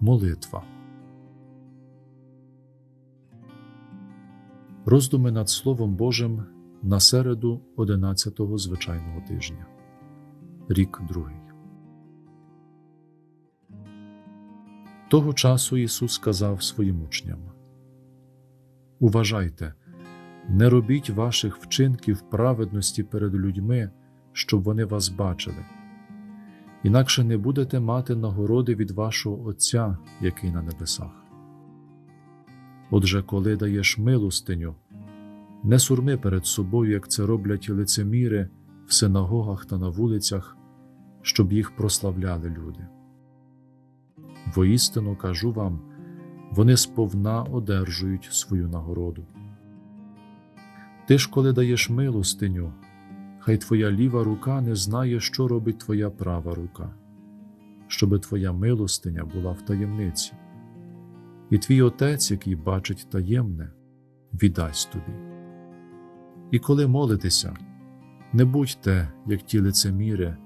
Молитва. Роздуми над Словом Божим на середу 11-го звичайного тижня. Рік другий. Того часу Ісус сказав своїм учням: Уважайте, не робіть ваших вчинків праведності перед людьми, щоб вони вас бачили інакше не будете мати нагороди від вашого Отця, який на небесах. Отже, коли даєш милостиню, не сурми перед собою, як це роблять лицеміри в синагогах та на вулицях, щоб їх прославляли люди. Воістину кажу вам, вони сповна одержують свою нагороду. Ти ж, коли даєш милостиню, хай твоя ліва рука не знає, що робить твоя права рука, щоби твоя милостиня була в таємниці, і твій Отець, який бачить таємне, віддасть тобі. І коли молитеся, не будьте, як ті лицеміри,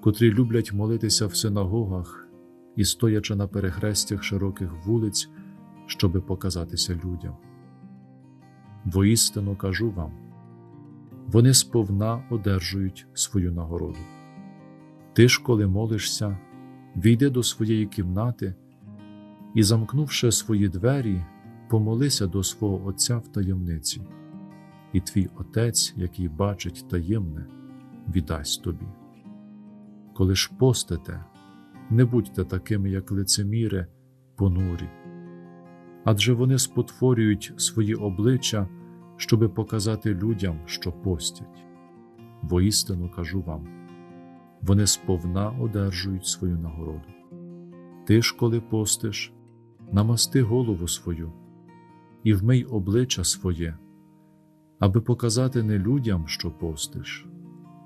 котрі люблять молитися в синагогах і стоячи на перехрестях широких вулиць, щоби показатися людям. Воістину кажу вам вони сповна одержують свою нагороду. Ти ж, коли молишся, війди до своєї кімнати і, замкнувши свої двері, помолися до свого Отця в таємниці, і твій Отець, який бачить таємне, віддасть тобі. Коли ж постите, не будьте такими, як лицеміри, понурі, адже вони спотворюють свої обличчя щоби показати людям, що постять. Воістину кажу вам, вони сповна одержують свою нагороду. Ти ж, коли постиш, намасти голову свою і вмий обличчя своє, аби показати не людям, що постиш,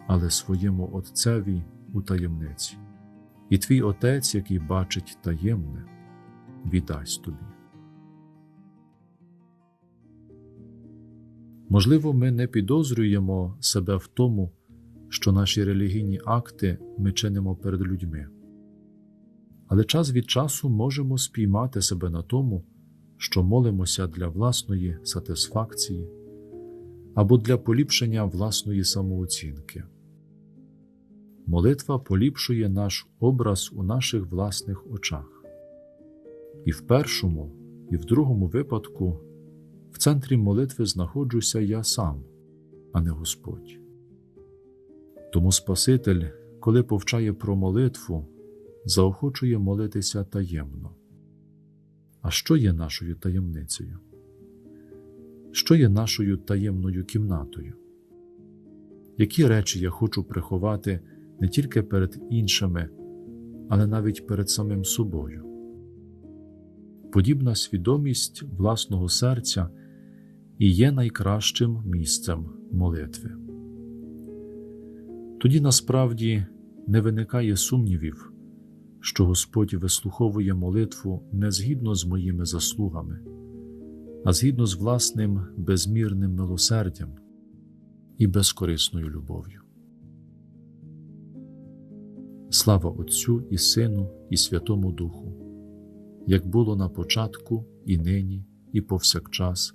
але своєму Отцеві у таємниці, і твій Отець, який бачить таємне, віддасть тобі. Можливо, ми не підозрюємо себе в тому, що наші релігійні акти ми чинимо перед людьми, але час від часу можемо спіймати себе на тому, що молимося для власної сатисфакції або для поліпшення власної самооцінки. Молитва поліпшує наш образ у наших власних очах. І в першому, і в другому випадку в центрі молитви знаходжуся я сам, а не Господь. Тому Спаситель, коли повчає про молитву, заохочує молитися таємно. А що є нашою таємницею? Що є нашою таємною кімнатою? Які речі я хочу приховати не тільки перед іншими, але навіть перед самим собою? Подібна свідомість власного серця і є найкращим місцем молитви. Тоді насправді не виникає сумнівів, що Господь вислуховує молитву не згідно з моїми заслугами, а згідно з власним безмірним милосердям і безкорисною любов'ю. Слава Отцю і Сину, і Святому Духу, як було на початку, і нині, і повсякчас